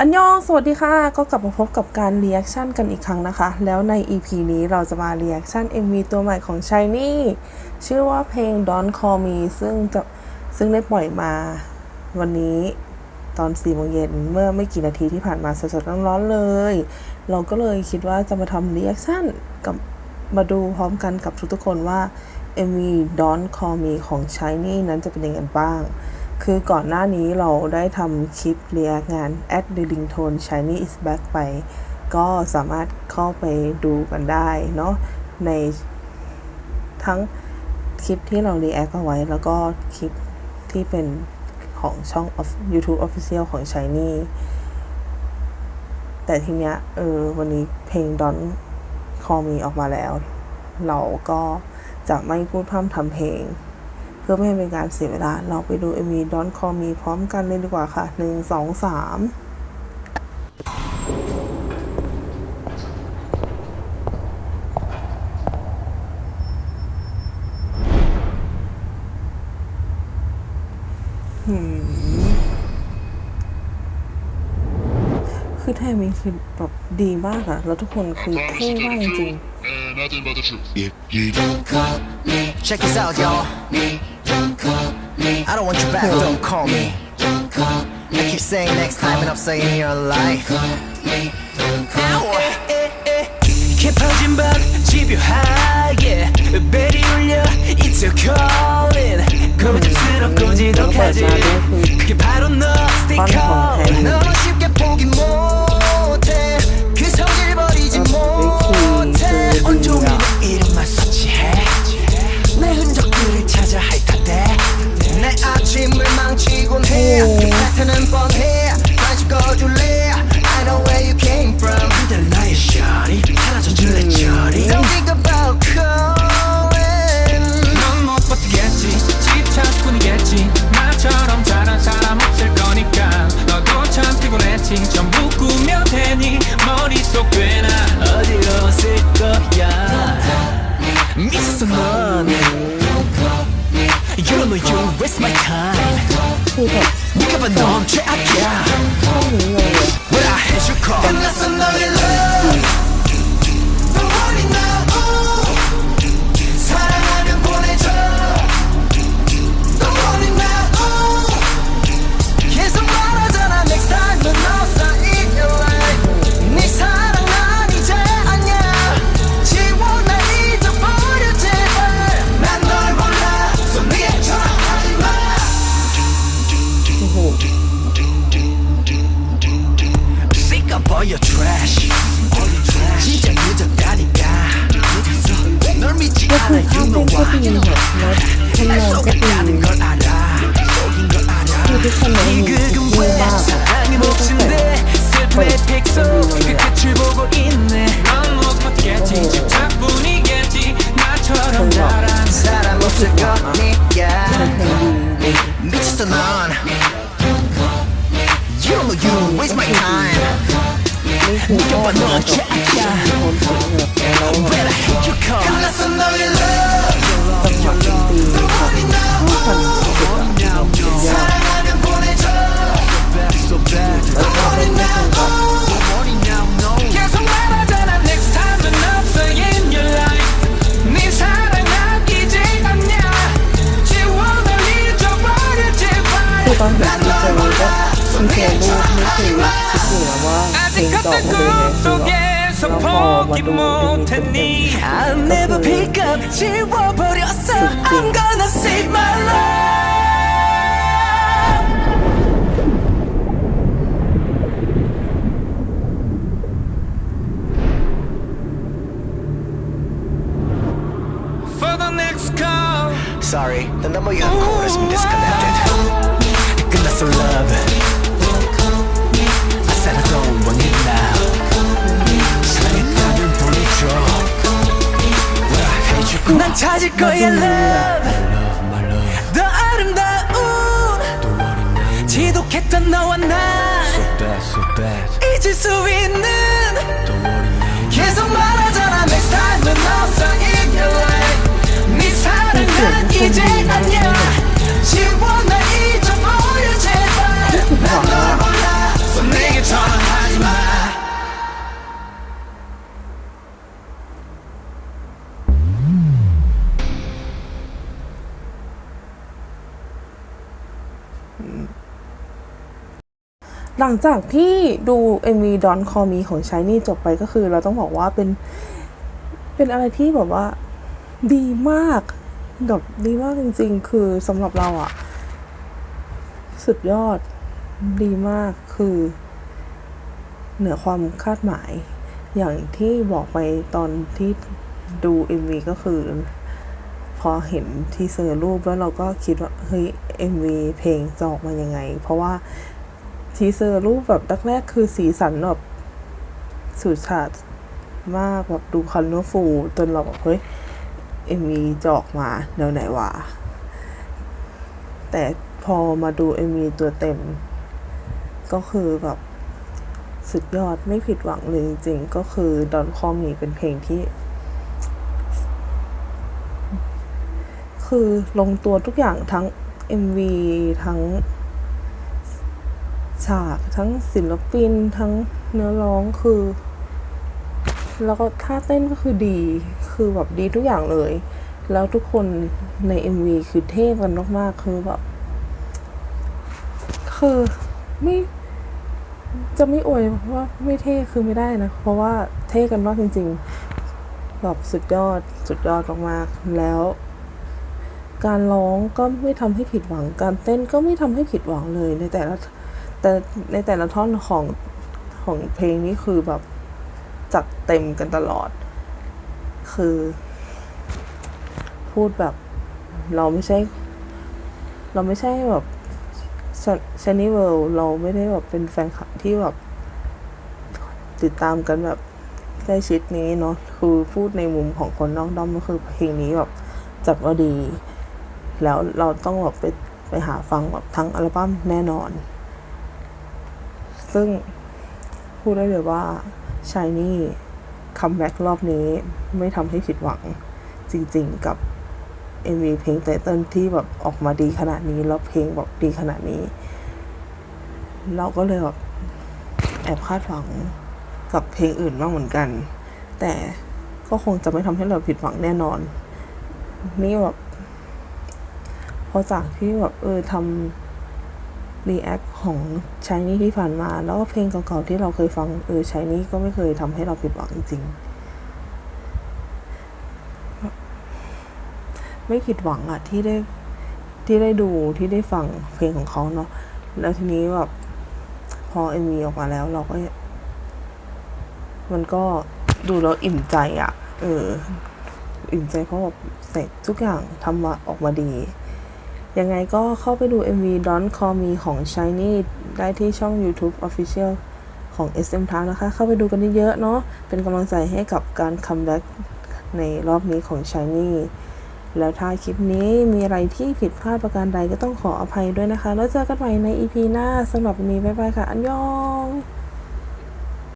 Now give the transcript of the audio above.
อันยองสวัสดีค่ะ ก็กลับมาพบกับการรีแอคชั่นกันอีกครั้งนะคะ แล้วใน EP นี้เราจะมารีแอคชั่น MV ตัวใหม่ของ Shiny ชื่อว่าเพลง Don't Call Me ซึ่งจะซึ่งได้ปล่อยมาวันนี้ตอน4โมงเย็นเมื่อไม่กี่นาทีที่ผ่านมาสดๆร้อนๆเลย เราก็เลยคิดว่าจะมาทำรีแอคชั่นกับมาดูพร้อมกันกับทุกๆคนว่า MV Don't Call Me ของ Shiny นั้นจะเป็นยังไงบ้าง คือก่อนหน้านี้เราได้ทำคลิปเรียกงาน at the ringtone shiny is back ไป ก็สามารถเข้าไปดูกันได้เนาะในทั้งคลิปที่เรา react เอาไว้ แล้วก็คลิปที่เป็นของช่อง of- YouTube Official ของ Shiny แต่ทีเนี้ยเออวันนี้เพลง Don't Call Me ออกมาแล้ว เราก็จะไม่พูดพร่ำทำเพลง พื่อไม่ให้เป็นการเสียเวลา เราไปดู MV Don't Call Me พร้อมกันเลยดีกว่าค่ะหนึ่งสองสามหืมคือแทมิงคือแบบดีมากอะแล้วทุกคนคือเท่มากจริง and nothing but the truth. If you don't call me, check this out, y'all. Me, don't call me. I don't want you back. Don't call me. Don't call me. I keep saying next time, and I'm saying your life. Me, don't call me. 깊어진 밤 집요하게 벨이 울려 It's your calling 고집스럽고 지독하지 그게 바로 너 스티커 널 쉽게 포기 못 my time ๆคือแบ You don't know you, waste my time. 느껴봐 넌 자야 Better hit your car 갈라서 you love. ตอนเห็นดีเจก็ดีเจรูปไม่เคยคิดอยู่นะว่าเพลง 아직 จะออก 같은 มาเป็นยังไงคือ 꿈속에서 แบบแล้วพอมาดู 포기 เอ็มวีเต็ม 못했니 ๆ I'll never pick up 지워버렸어 I'm gonna save my life For the next call Sorry, the number you have called has been disconnected. 끝났어, love. I said I don't want it now. 사랑했다면 보내줘. But I hate you. 난 찾을 거야, love. 더 아름다운. 지독했던 너와 난 So bad, so. 잊을 수 있는. 계속 말하잖아 Next time 넌 없어 in your life 네 사랑 난 이제 아니야 지워 หลังจากที่ดู MV Don Call Me ของ Shiny จบไปก็คือ เราต้องบอกว่าเป็น เป็นอะไรที่แบบว่า ดีมากแบบดีมากจริง ๆ คือสำหรับเราอะสุดยอดดีมากคือ เหนือความคาดหมาย อย่างที่บอกไปตอนที่ดู MV ก็คือ พอเห็นทีเซอร์รูปแล้วเราก็คิดว่า เฮ้ย MV เพลงจะออกมายังไง เพราะว่า ทีเซอร์รูปแบบแรกๆคือสีสันแบบสุดฉาดมากแบบดูคันโนฟูจนเราแบบเฮ้ยเอ็มวีจะออกมาแนวไหนวะแต่พอมาดูเอ็มวีตัวเต็ม ก็คือแบบสุดยอดไม่ผิดหวังเลยจริงๆ ก็คือดอนคอมีเป็นเพลงที่ คือลงตัวทุกอย่างทั้ง MV ทั้ง ฉาก ทั้งศิลปินทั้งเนื้อร้องคือ แล้วก็ท่าเต้นก็คือดี คือแบบดีทุกอย่างเลย แล้วทุกคนใน MV คือเท่กันมากๆคือแบบคือไม่จะไม่อวยว่าไม่เท่คือไม่ได้นะ เพราะว่าเท่กันมากจริงๆแบบสุดยอดสุดยอดมากๆแล้ว การร้องก็ไม่ทำให้ผิดหวัง การเต้นก็ไม่ทำให้ผิดหวังเลยในแต่ละ แต่ในแต่ละท่อนของของเพลงนี้คือแบบจัดเต็มกันตลอด คือ พูดแบบ เราไม่ใช่ เราไม่ใช่แบบชานี่เวิลเราไม่ได้แบบเป็นแฟนคลับที่แบบ ติดตามกันแบบใกล้ชิดนี้เนาะคือพูดในมุมของคนนอกด้อมก็คือเพลงนี้แบบจัดว่าดี แล้วเราต้องแบบไปไปหาฟังแบบทั้งอัลบั้มแน่นอน ซึ่งพูดได้เลยว่า Shiny คัมแบ็กรอบนี้ไม่ทำให้ผิดหวังจริงๆกับ MV เพลงไตเติ้ลที่แบบออกมาดีขนาดนี้ แล้วเพลงแบบดีขนาดนี้ เราก็เลยแบบแอบคาดหวังกับเพลงอื่นบ้างเหมือนกัน แต่ก็คงจะไม่ทำให้เราผิดหวังแน่นอน นี่แบบพอจากที่แบบเออทำ รีแอคของชายนี่ที่ผ่านมา แล้วก็เพลงเก่าๆที่เราเคยฟังเออชายนี่ก็ไม่เคยทำให้เราผิดหวังจริงๆ ไม่ผิดหวังอะที่ได้ที่ได้ดูที่ได้ฟังเพลงของเขาเนาะแล้วทีนี้แบบพอเอ็มีออกมาแล้วเราก็ มันก็ดูแล้วอิ่มใจอะเออ อิ่มใจเพราะแบบเสร็จทุกอย่างทำมาออกมาดี ยังไงก็เข้าไปดู MV Don't Call Me ของ Shiny ได้ที่ช่อง YouTube Official ของ SM t a นะคะ เข้าไปดูกันเยอะๆเนาะเป็นกำลังใจให้กับการคัมแบ็กในรอบนี้ของ Shiny แล้วถ้าคลิปนี้มีอะไรที่ผิดพลาดประการใดก็ต้องขออภัยด้วยนะคะ แล้วเจอกันใหม่ใน EP หน้าสำหรับวันนี้บ๊ายบายค่ะ อันยอง